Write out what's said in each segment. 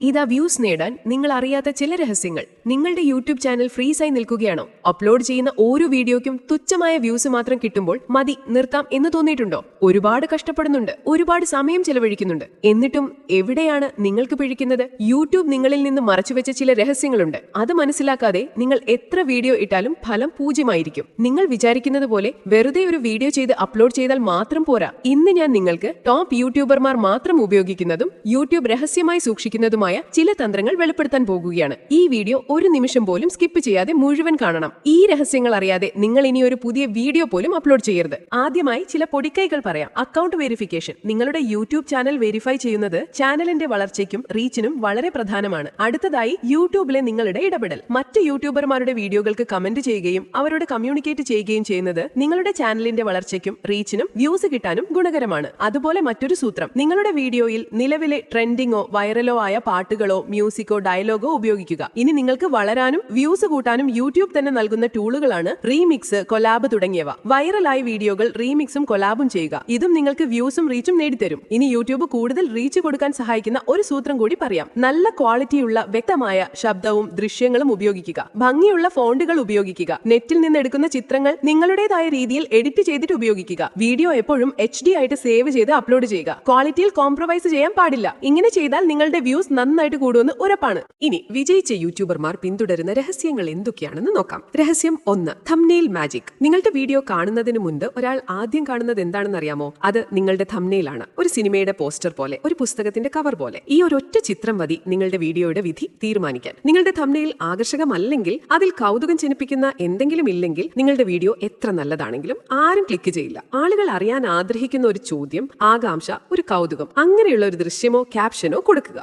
ഇതാ വ്യൂസ് നേടാൻ നിങ്ങൾ അറിയാത്ത ചില രഹസ്യങ്ങൾ. നിങ്ങളുടെ യൂട്യൂബ് ചാനൽ ഫ്രീസായി നിൽക്കുകയാണോ? അപ്ലോഡ് ചെയ്യുന്ന ഓരോ വീഡിയോയ്ക്കും തുച്ഛമായ വ്യൂസ് മാത്രം കിട്ടുമ്പോൾ മതി നിർത്താം എന്ന് തോന്നിയിട്ടുണ്ടോ? ഒരുപാട് കഷ്ടപ്പെടുന്നുണ്ട് ഒരുപാട് സമയം ചെലവഴിക്കുന്നുണ്ട്. എന്നിട്ടും എവിടെയാണ് നിങ്ങൾക്ക് പിഴിക്കുന്നത്? യൂട്യൂബ് നിങ്ങളിൽ നിന്ന് മറച്ചുവെച്ച ചില രഹസ്യങ്ങളുണ്ട്. അത് മനസ്സിലാക്കാതെ നിങ്ങൾ എത്ര വീഡിയോ ഇട്ടാലും ഫലം പൂജ്യമായിരിക്കും. നിങ്ങൾ വിചാരിക്കുന്നത് പോലെ വെറുതെ ഒരു വീഡിയോ ചെയ്ത് അപ്ലോഡ് ചെയ്താൽ മാത്രം പോരാ. ഇന്ന് ഞാൻ നിങ്ങൾക്ക് ടോപ്പ് യൂട്യൂബർമാർ മാത്രം ഉപയോഗിക്കുന്നതും യൂട്യൂബ് രഹസ്യമായി സൂക്ഷിക്കുന്നതുമായ ചില തന്ത്രങ്ങൾ വെളിപ്പെടുത്താൻ പോകുകയാണ്. ഈ വീഡിയോ ഒരു നിമിഷം പോലും സ്കിപ്പ് ചെയ്യാതെ മുഴുവൻ കാണണം. ഈ രഹസ്യങ്ങൾ അറിയാതെ നിങ്ങൾ ഇനി ഒരു പുതിയ വീഡിയോ പോലും അപ്ലോഡ് ചെയ്യരുത്. ആദ്യമായി ചില പൊടിക്കൈകൾ പറയാം. അക്കൗണ്ട് വെരിഫിക്കേഷൻ നിങ്ങളുടെ യൂട്യൂബ് ചാനൽ വെരിഫൈ ചെയ്യുന്നത് ചാനലിന്റെ വളർച്ചയ്ക്കും റീച്ചിനും വളരെ പ്രധാനമാണ്. അടുത്തതായി യൂട്യൂബിലെ നിങ്ങളുടെ ഇടപെടൽ. മറ്റ് യൂട്യൂബർമാരുടെ വീഡിയോകൾക്ക് കമന്റ് ചെയ്യുകയും അവരോട് കമ്മ്യൂണിക്കേറ്റ് ചെയ്യുകയും ചെയ്യുന്നത് നിങ്ങളുടെ ചാനലിന്റെ വളർച്ചയ്ക്കും റീച്ചിനും വ്യൂസ് കിട്ടാനും ഗുണകരമാണ്. അതുപോലെ മറ്റൊരു സൂത്രം. നിങ്ങളുടെ വീഡിയോയിൽ നിലവിലെ ട്രെൻഡിംഗോ വൈറലോ ആയ പാട്ടുകളോ മ്യൂസിക്കോ ഡയലോഗോ ഉപയോഗിക്കുക. ഇനി നിങ്ങൾക്ക് വളരാനും വ്യൂസ് കൂട്ടാനും യൂട്യൂബ് തന്നെ നൽകുന്ന ടൂളുകളാണ് റീമിക്സ് കൊലാബ് തുടങ്ങിയവ. വൈറലായ വീഡിയോകൾ റീമിക്സും കൊലാബും ചെയ്യുക. ഇതും നിങ്ങൾക്ക് വ്യൂസും റീച്ചും നേടിത്തരും. ഇനി യൂട്യൂബ് കൂടുതൽ റീച്ച് കൊടുക്കാൻ സഹായിക്കുന്ന ഒരു സൂത്രം കൂടി പറയാം. നല്ല ക്വാളിറ്റിയുള്ള വ്യക്തമായ ശബ്ദവും ദൃശ്യങ്ങളും ഉപയോഗിക്കുക. ഭംഗിയുള്ള ഫോണ്ടുകൾ ഉപയോഗിക്കുക. നെറ്റിൽ നിന്ന് എടുക്കുന്ന ചിത്രങ്ങൾ നിങ്ങളുടേതായ രീതിയിൽ എഡിറ്റ് ചെയ്തിട്ട് ഉപയോഗിക്കുക. വീഡിയോ എപ്പോഴും എച്ച് ആയിട്ട് സേവ് ചെയ്ത് അപ്ലോഡ് ചെയ്യുക. ക്വാളിറ്റിയിൽ കോംപ്രമൈസ് ചെയ്യാൻ പാടില്ല. ഇങ്ങനെ ചെയ്താൽ നിങ്ങളുടെ വ്യൂസ് നന്നായിട്ട് കൂടുമെന്ന് ഉറപ്പാണ്. ഇനി വിജയിച്ച യൂട്യൂബർമാർ പിന്തുടരുന്ന രഹസ്യങ്ങൾ എന്തൊക്കെയാണെന്ന് നോക്കാം. രഹസ്യം ഒന്ന് തംനെയിൽ മാജിക് നിങ്ങളുടെ വീഡിയോ കാണുന്നതിന് മുൻപ് ഒരാൾ ആദ്യം കാണുന്നത് എന്താണെന്ന് അറിയാമോ അത് നിങ്ങളുടെ തംനെയിലാണ് ഒരു സിനിമയുടെ പോസ്റ്റർ പോലെ ഒരു പുസ്തകത്തിന്റെ കവർ പോലെ. ഈ ഒരൊറ്റ ചിത്രം മതി നിങ്ങളുടെ വീഡിയോയുടെ വിധി തീരുമാനിക്കാൻ. നിങ്ങളുടെ തംനെയിൽ ആകർഷകമല്ലെങ്കിൽ അതിൽ കൗതുകം ജനിപ്പിക്കുന്ന എന്തെങ്കിലും ഇല്ലെങ്കിൽ നിങ്ങളുടെ വീഡിയോ എത്ര നല്ലതാണെങ്കിലും ആരും ക്ലിക്ക് ചെയ്യില്ല. ആളുകൾ അറിയാൻ ആഗ്രഹിക്കുന്ന ഒരു ചോദ്യം ആകാംക്ഷ ഒരു കൗതുകം അങ്ങനെയുള്ള ഒരു ദൃശ്യമോ ക്യാപ്ഷനോ കൊടുക്കുക.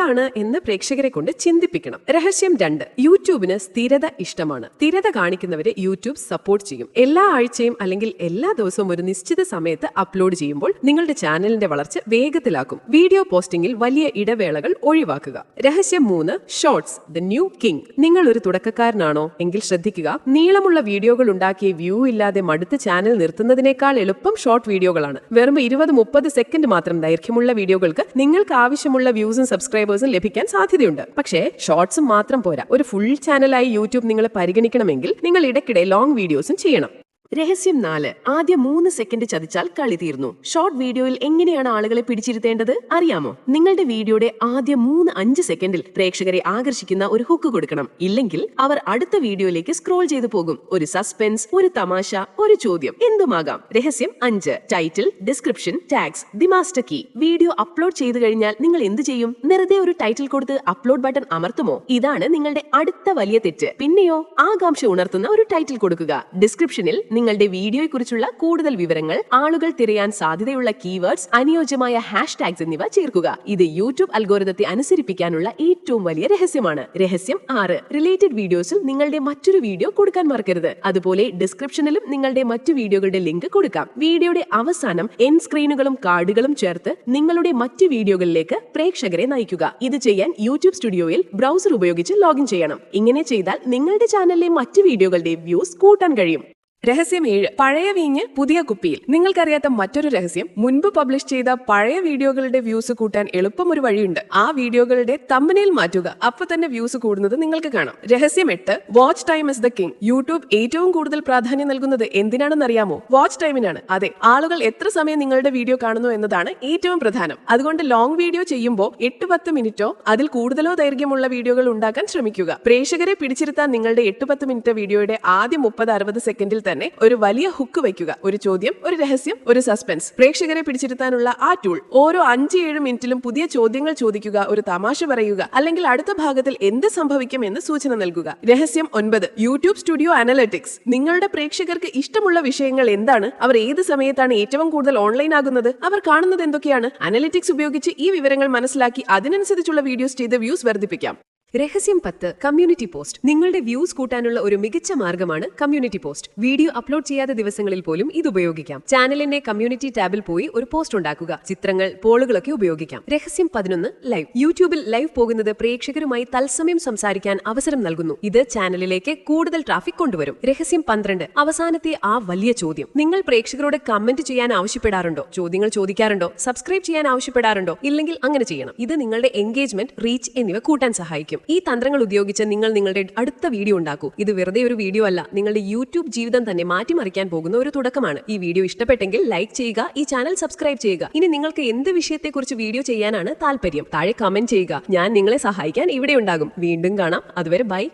ഇതെന്താണ് എന്ന് പ്രേക്ഷകരെ കൊണ്ട് ചിന്തിപ്പിക്കണം. രഹസ്യം രണ്ട് യൂട്യൂബിന് സ്ഥിരത ഇഷ്ടമാണ്. സ്ഥിരത കാണിക്കുന്നവരെ യൂട്യൂബ് സപ്പോർട്ട് ചെയ്യും. എല്ലാ ആഴ്ചയും അല്ലെങ്കിൽ എല്ലാ ദിവസവും ഒരു നിശ്ചിത സമയത്ത് അപ്ലോഡ് ചെയ്യുമ്പോൾ നിങ്ങളുടെ ചാനലിന്റെ വളർച്ച വേഗത്തിലാക്കും. വീഡിയോ പോസ്റ്റിംഗിൽ വലിയ ഇടവേളകൾ ഒഴിവാക്കുക. രഹസ്യം മൂന്ന് ഷോർട്സ് ദ ന്യൂ കിങ്. നിങ്ങൾ ഒരു തുടക്കക്കാരനാണോ? എങ്കിൽ ശ്രദ്ധിക്കുക നീളമുള്ള വീഡിയോകൾ ഉണ്ടാക്കിയ വ്യൂ ഇല്ലാതെ മടുത്ത് ചാനൽ നിർത്തുന്നതിനേക്കാൾ എളുപ്പം ഷോർട്ട് വീഡിയോകളാണ്. വെറും ഇരുപത് മുപ്പത് സെക്കൻഡ് മാത്രം ദൈർഘ്യമുള്ള വീഡിയോകൾക്ക് നിങ്ങൾക്ക് ആവശ്യമുള്ള വ്യൂസും സബ്സ്ക്രൈബേഴ്സും ലഭിക്കാൻ സാധ്യതയുണ്ട്. പക്ഷേ ഷോർട്സും മാത്രം പോരാ. ഒരു ഫുൾ ചാനലായി യൂട്യൂബ് നിങ്ങൾ പരിഗണിക്കണമെങ്കിൽ നിങ്ങൾ ഇടയ്ക്കിടെ ലോങ് വീഡിയോസും ചെയ്യണം. രഹസ്യം നാല്. ആദ്യ മൂന്ന് സെക്കൻഡ് ചതിച്ചാൽ കളി തീർന്നു. ഷോർട്ട് വീഡിയോയിൽ എങ്ങനെയാണ് ആളുകളെ പിടിച്ചിരുത്തേണ്ടത്? അറിയാമോ? നിങ്ങളുടെ വീഡിയോയുടെ ആദ്യ മൂന്ന് അഞ്ച് സെക്കൻഡിൽ പ്രേക്ഷകരെ ആകർഷിക്കുന്ന ഒരു ഹുക്ക് കൊടുക്കണം. ഇല്ലെങ്കിൽ അവർ അടുത്ത വീഡിയോയിലേക്ക് സ്ക്രോൾ ചെയ്തു പോകും. ഒരു സസ്പെൻസ് ഒരു തമാശ ഒരു ചോദ്യം. എന്തുമാകാം? രഹസ്യം അഞ്ച്. Title description tags the master key video upload ചെയ്തു കഴിഞ്ഞാൽ നിങ്ങൾ എന്ത് ചെയ്യും? വെറുതെ ഒരു ടൈറ്റിൽ കൊടുത്ത് അപ്ലോഡ് ബട്ടൺ അമർത്തുമോ? ഇതാണ് നിങ്ങളുടെ അടുത്ത വലിയ തെറ്റ്. പിന്നെയോ ആകാംക്ഷ ഉണർത്തുന്ന ഒരു ടൈറ്റിൽ കൊടുക്കുക. ഡിസ്ക്രിപ്ഷനിൽ നിങ്ങളുടെ വീഡിയോയെക്കുറിച്ചുള്ള കൂടുതൽ വിവരങ്ങൾ ആളുകൾ തിരയാൻ സാധ്യതയുള്ള കീവേഡ്സ് അനുയോജ്യമായ ഹാഷ് ടാഗ്സ് എന്നിവ ചേർക്കുക. ഇത് യൂട്യൂബ് അൽഗോരിതത്തെ അനുസരിപ്പിക്കാനുള്ള ഏറ്റവും വലിയ രഹസ്യമാണ്. രഹസ്യം ആറ്. റിലേറ്റഡ് വീഡിയോസിൽ നിങ്ങളുടെ മറ്റൊരു വീഡിയോ കൊടുക്കാൻ മറക്കരുത്. അതുപോലെ ഡിസ്ക്രിപ്ഷനിലും നിങ്ങളുടെ മറ്റു വീഡിയോകളുടെ ലിങ്ക് കൊടുക്കാം. വീഡിയോയുടെ അവസാനം എൻ സ്ക്രീനുകളും കാർഡുകളും ചേർത്ത് നിങ്ങളുടെ മറ്റു വീഡിയോകളിലേക്ക് പ്രേക്ഷകരെ നയിക്കുക. ഇത് ചെയ്യാൻ യൂട്യൂബ് സ്റ്റുഡിയോയിൽ ബ്രൗസർ ഉപയോഗിച്ച് ലോഗിൻ ചെയ്യണം. ഇങ്ങനെ ചെയ്താൽ നിങ്ങളുടെ ചാനലിലെ മറ്റു വീഡിയോകളുടെ വ്യൂസ് കൂട്ടാൻ കഴിയും. രഹസ്യം ഏഴ്. പഴയ വീഞ്ഞ് പുതിയ കുപ്പിയിൽ. നിങ്ങൾക്കറിയാത്ത മറ്റൊരു രഹസ്യം. മുൻപ് പബ്ലിഷ് ചെയ്ത പഴയ വീഡിയോകളുടെ വ്യൂസ് കൂട്ടാൻ എളുപ്പം ഒരു വഴിയുണ്ട്. ആ വീഡിയോകളുടെ തമ്പനയിൽ മാറ്റുക. അപ്പൊ തന്നെ വ്യൂസ് കൂടുന്നത് നിങ്ങൾക്ക് കാണാം. രഹസ്യം എട്ട്. Watch time is the king. YouTube ഏറ്റവും കൂടുതൽ പ്രാധാന്യം നൽകുന്നത് എന്തിനാണെന്ന് അറിയാമോ വാച്ച് ടൈമിനാണ്. അതെ ആളുകൾ എത്ര സമയം നിങ്ങളുടെ വീഡിയോ കാണുന്നു എന്നതാണ് ഏറ്റവും പ്രധാനം. അതുകൊണ്ട് ലോങ് വീഡിയോ ചെയ്യുമ്പോൾ എട്ട് പത്ത് മിനിറ്റോ അതിൽ കൂടുതലോ ദൈർഘ്യമുള്ള വീഡിയോകൾ ഉണ്ടാക്കാൻ ശ്രമിക്കുക. പ്രേക്ഷകരെ പിടിച്ചിരുത്താൻ നിങ്ങളുടെ എട്ട് പത്ത് മിനിറ്റ് വീഡിയോയുടെ ആദ്യ മുപ്പത് അറുപത് സെക്കൻഡിൽ തന്നെ ഒരു വലിയ ഹുക്ക് വയ്ക്കുക. ഒരു ചോദ്യം ഒരു രഹസ്യം ഒരു സസ്പെൻസ് പ്രേക്ഷകരെ പിടിച്ചിരുത്താനുള്ള ആ ടൂൾ ഓരോ അഞ്ച് ഏഴ് മിനിറ്റിലും പുതിയ ചോദ്യങ്ങൾ ചോദിക്കുക ഒരു തമാശ പറയുക അല്ലെങ്കിൽ അടുത്ത ഭാഗത്തിൽ എന്ത് സംഭവിക്കും എന്ന് സൂചന നൽകുക. രഹസ്യം ഒൻപത്. യൂട്യൂബ് സ്റ്റുഡിയോ അനലറ്റിക്സ് നിങ്ങളുടെ പ്രേക്ഷകർക്ക് ഇഷ്ടമുള്ള വിഷയങ്ങൾ എന്താണ്? അവർ ഏത് സമയത്താണ് ഏറ്റവും കൂടുതൽ ഓൺലൈൻ ആകുന്നത്? അവർ കാണുന്നത് എന്തൊക്കെയാണ്? അനലിറ്റിക്സ് ഉപയോഗിച്ച് ഈ വിവരങ്ങൾ മനസ്സിലാക്കി അതിനനുസരിച്ചുള്ള വീഡിയോസ് ചെയ്ത് വ്യൂസ് വർദ്ധിപ്പിക്കാം. രഹസ്യം പത്ത് കമ്മ്യൂണിറ്റി പോസ്റ്റ് നിങ്ങളുടെ വ്യൂസ് കൂട്ടാനുള്ള ഒരു മികച്ച മാർഗമാണ് കമ്മ്യൂണിറ്റി പോസ്റ്റ് വീഡിയോ അപ്ലോഡ് ചെയ്യാത്ത ദിവസങ്ങളിൽ പോലും ഇത് ഉപയോഗിക്കാം. ചാനലിന്റെ കമ്മ്യൂണിറ്റി ടാബിൽ പോയി ഒരു പോസ്റ്റ് ഉണ്ടാക്കുക. ചിത്രങ്ങൾ പോളുകളൊക്കെ ഉപയോഗിക്കാം. രഹസ്യം പതിനൊന്ന് ലൈവ് യൂട്യൂബിൽ ലൈവ് പോകുന്നത് പ്രേക്ഷകരുമായി തത്സമയം സംസാരിക്കാൻ അവസരം നൽകുന്നു. ഇത് ചാനലിലേക്ക് കൂടുതൽ ട്രാഫിക് കൊണ്ടുവരും. രഹസ്യം പന്ത്രണ്ട് അവസാനത്തെ ആ വലിയ ചോദ്യം. നിങ്ങൾ പ്രേക്ഷകരോട് കമന്റ് ചെയ്യാൻ ആവശ്യപ്പെടാറുണ്ടോ? ചോദ്യങ്ങൾ ചോദിക്കാറുണ്ടോ? സബ്സ്ക്രൈബ് ചെയ്യാൻ ആവശ്യപ്പെടാറുണ്ടോ? ഇല്ലെങ്കിൽ അങ്ങനെ ചെയ്യണം. ഇത് നിങ്ങളുടെ എൻഗേജ്മെന്റ് റീച്ച് എന്നിവ കൂട്ടാൻ സഹായിക്കും ഈ തന്ത്രങ്ങൾ ഉപയോഗിച്ച് നിങ്ങൾ നിങ്ങളുടെ അടുത്ത വീഡിയോ ഉണ്ടാക്കൂ. ഇത് വെറുതെ ഒരു വീഡിയോ അല്ല. നിങ്ങളുടെ യൂട്യൂബ് ജീവിതം തന്നെ മാറ്റിമറിക്കാൻ പോകുന്ന ഒരു തുടക്കമാണ്. ഈ വീഡിയോ ഇഷ്ടപ്പെട്ടെങ്കിൽ ലൈക്ക് ചെയ്യുക ഈ ചാനൽ സബ്സ്ക്രൈബ് ചെയ്യുക. ഇനി നിങ്ങൾക്ക് എന്ത് വിഷയത്തെക്കുറിച്ച് വീഡിയോ ചെയ്യാനാണ് താല്പര്യം? താഴെ കമന്റ് ചെയ്യുക. ഞാൻ നിങ്ങളെ സഹായിക്കാൻ ഇവിടെ ഉണ്ടാകും. വീണ്ടും കാണാം. അതുവരെ ബൈ.